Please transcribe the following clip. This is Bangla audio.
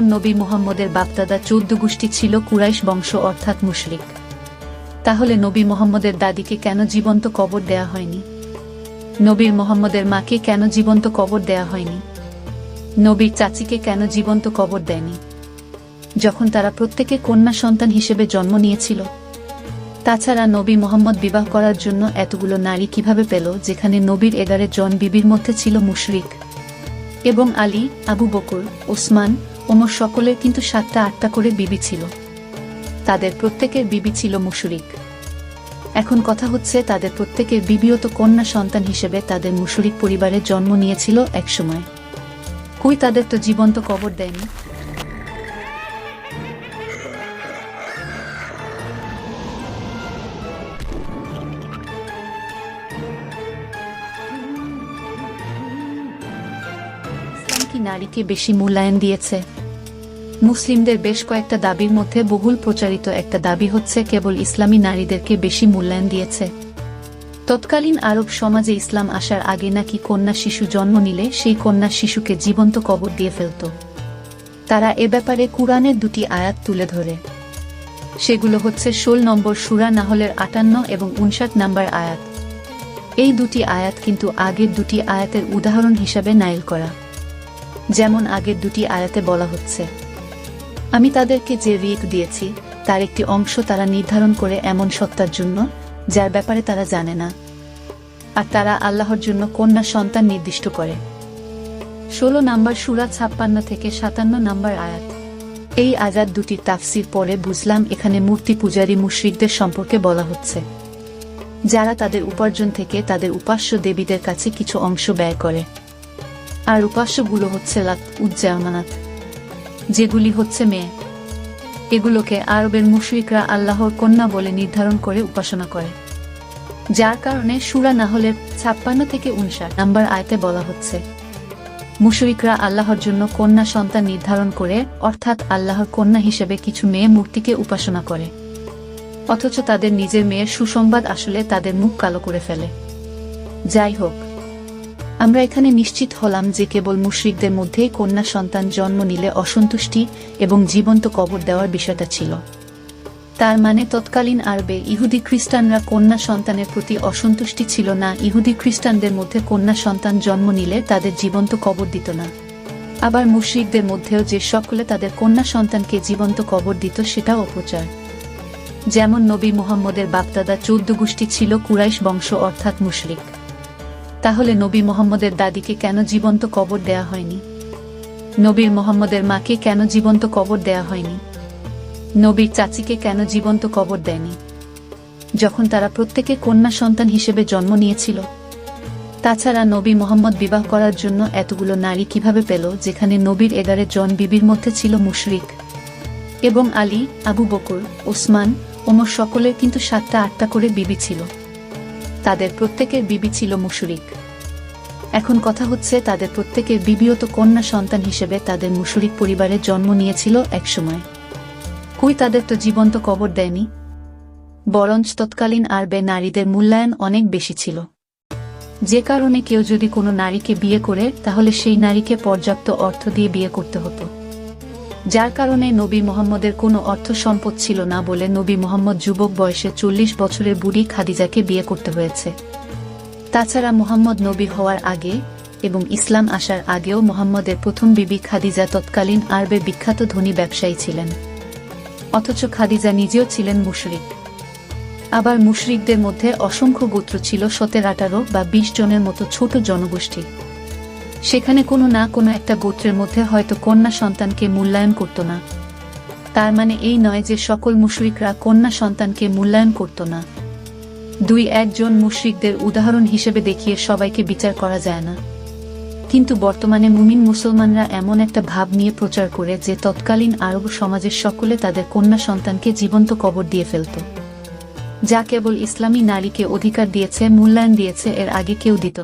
যেমন নবী মুহাম্মদের বাপদাদা চৌদ্দ গোষ্ঠী ছিল কুরাইশ বংশ অর্থাৎ মুশরিক। তাহলে নবী মোহাম্মদের দাদিকে কেন জীবন্ত কবর দেয়া হয়নি? নবীর মোহাম্মদের মাকে কেন জীবন্ত কবর দেয়া হয়নি? নবীর চাচিকে কেন জীবন্ত কবর দেয়নি? যখন তারা প্রত্যেকে কন্যা সন্তান হিসেবে জন্ম নিয়েছিল, তাছাড়া নবী মোহাম্মদ বিবাহ করার জন্য এতগুলো নারী কীভাবে পেল, যেখানে নবীর এগারে জন বিবির মধ্যে ছিল মুশরিক? এবং আলী, আবু বকর, ওসমান ওমর সকলের কিন্তু সাতটা আটটা করে বিবি ছিল। তাদের প্রত্যেকের বিবি ছিল মুশরিক। এখন কথা হচ্ছে তাদের প্রত্যেকের বিবিও তো কন্যা সন্তান হিসেবে তাদের মুশরিক পরিবারে জন্ম নিয়েছিল একসময়। কই তাদের তো জীবন্ত কবর দেয়নি। কি নারীকে বেশি মূল্যায়ন দিয়েছে। মুসলিমদের বেশ কয়েকটা দাবির মধ্যে বহুল প্রচারিত একটা দাবি হচ্ছে কেবল ইসলামী নারীদেরকে বেশি মূল্যায়ন দিয়েছে। তৎকালীন আরব সমাজে ইসলাম আসার আগে নাকি কন্যা শিশু জন্ম নিলে সেই কন্যা শিশুকে জীবন্ত কবর দিয়ে ফেলত। তারা এ ব্যাপারে কুরআনের দুটি আয়াত তুলে ধরে। সেগুলো হচ্ছে ষোল নম্বর সুরা নাহলের আটান্ন এবং উনষাট নম্বর আয়াত। এই দুটি আয়াত কিন্তু আগের দুটি আয়াতের উদাহরণ হিসাবে নাইল করা। যেমন আগের দুটি আয়াতে বলা হচ্ছে আমি তাদেরকে যে রিক দিয়েছি, তার একটি অংশ তারা নির্ধারণ করে এমন সত্তার জন্য, যার ব্যাপারে তারা জানে না। আর তারা আল্লাহর জন্য কন্যা সন্তান নির্দিষ্ট করে। ষোলো নাম্বার সুরা ছাপ্পান্ন থেকে সাতান্ন নাম্বার আয়াত। এই আজাদ দুটি তাফসির পরে বুঝলাম এখানে মূর্তি পূজারী মুশ্রিকদের সম্পর্কে বলা হচ্ছে। যারা তাদের উপার্জন থেকে তাদের উপাস্য দেবীদের কাছে কিছু অংশ ব্যয় করে। আর উপাস্যগুলো হচ্ছে লাত উজ্জামানাত যেগুলি হচ্ছে মেয়ে। এগুলোকে আরবের মুশরিকরা আল্লাহর কন্যা বলে নির্ধারণ করে উপাসনা করে। যার কারণে সুরা না হলে ছাপ্পান্ন থেকে উনষাট নাম্বার আয়তে বলা হচ্ছে, মুশরিকরা আল্লাহর জন্য কন্যা সন্তান নির্ধারণ করে, অর্থাৎ আল্লাহর কন্যা হিসেবে কিছু মেয়ে মূর্তিকে উপাসনা করে। অথচ তাদের নিজের মেয়ের সুসংবাদ আসলে তাদের মুখ কালো করে ফেলে। যাই হোক আমরা এখানে নিশ্চিত হলাম যে কেবল মুশরিকদের মধ্যেই কন্যা সন্তান জন্ম নিলে অসন্তুষ্টি এবং জীবন্ত কবর দেওয়ার বিষয়টা ছিল। তার মানে তৎকালীন আরবে ইহুদি খ্রিস্টানরা কন্যা সন্তানের প্রতি অসন্তুষ্টি ছিল না, ইহুদি খ্রিস্টানদের মধ্যে কন্যা সন্তান জন্ম নিলে তাদের জীবন্ত কবর দিত না। আবার মুশরিকদের মধ্যেও যে সকলে তাদের কন্যা সন্তানকে জীবন্ত কবর দিত সেটাও অপচার। যেমন নবী মুহাম্মদের বাপদাদা চৌদ্দ গোষ্ঠী ছিল কুরাইশ বংশ অর্থাৎ মুশরিক। তাহলে নবী মোহাম্মদের দাদিকে কেন জীবন্ত কবর দেয়া হয়নি? নবীর মোহাম্মদের মাকে কেন জীবন্ত কবর দেয়া হয়নি? নবীর চাচিকে কেন জীবন্ত কবর দেয়নি? যখন তারা প্রত্যেকে কন্যা সন্তান হিসেবে জন্ম নিয়েছিল, তাছাড়া নবী মোহাম্মদ বিবাহ করার জন্য এতগুলো নারী কীভাবে পেল, যেখানে নবীর এগারে জন বিবির মধ্যে ছিল মুশরিক? এবং আলী, আবু বকর, ওসমান, ওমর সকলের কিন্তু সাতটা আটটা করে বিবি ছিল। তাদের প্রত্যেকের বিবি ছিল মুশরিক। এখন কথা হচ্ছে তাদের প্রত্যেকের বিবিও তো কন্যা সন্তান হিসেবে তাদের মুশরিক পরিবারে জন্ম নিয়েছিল একসময়। কই তাদের তো জীবন্ত কবর দেয়নি। বরঞ্চ তৎকালীন আরবে নারীদের মূল্যায়ন অনেক বেশি ছিল। যে কারণে কেউ যদি কোনো নারীকে বিয়ে করে, তাহলে সেই নারীকে পর্যাপ্ত অর্থ দিয়ে বিয়ে করতে হতো। যার কারণে নবী মোহাম্মদের কোনো অর্থ সম্পদ ছিল না বলে নবী মোহাম্মদ যুবক বয়সে চল্লিশ বছরের বুড়ি খাদিজাকে বিয়ে করতে হয়েছে। তাছাড়া মোহাম্মদ নবী হওয়ার আগে এবং ইসলাম আসার আগেও মোহাম্মদের প্রথম বিবি খাদিজা তৎকালীন আরবে বিখ্যাত ধনী ব্যবসায়ী ছিলেন। অথচ খাদিজা নিজেও ছিলেন মুশরিক। আবার মুশরিকদের মধ্যে অসংখ্য গোত্র ছিল সতের আঠারো বা বিশ জনের মতো ছোট জনগোষ্ঠী। সেখানে কোনো না কোনো একটা গোত্রের মধ্যে হয়তো কন্যা সন্তানকে মূল্যায়ন করত না। তার মানে এই নয় যে সকল মুশরিকরা কন্যা সন্তানকে মূল্যায়ন করত না। দুই একজন মুশরিকদের উদাহরণ হিসেবে দেখিয়ে সবাইকে বিচার করা যায় না। কিন্তু বর্তমানে মুমিন মুসলমানরা এমন একটা ভাব নিয়ে প্রচার করে যে তৎকালীন আরব সমাজের সকলে তাদের কন্যা সন্তানকে জীবন্ত কবর দিয়ে ফেলত। যা কেবল ইসলামী নারীকে অধিকার দিয়েছে, মূল্যায়ন দিয়েছে, এর আগে কেউ দিত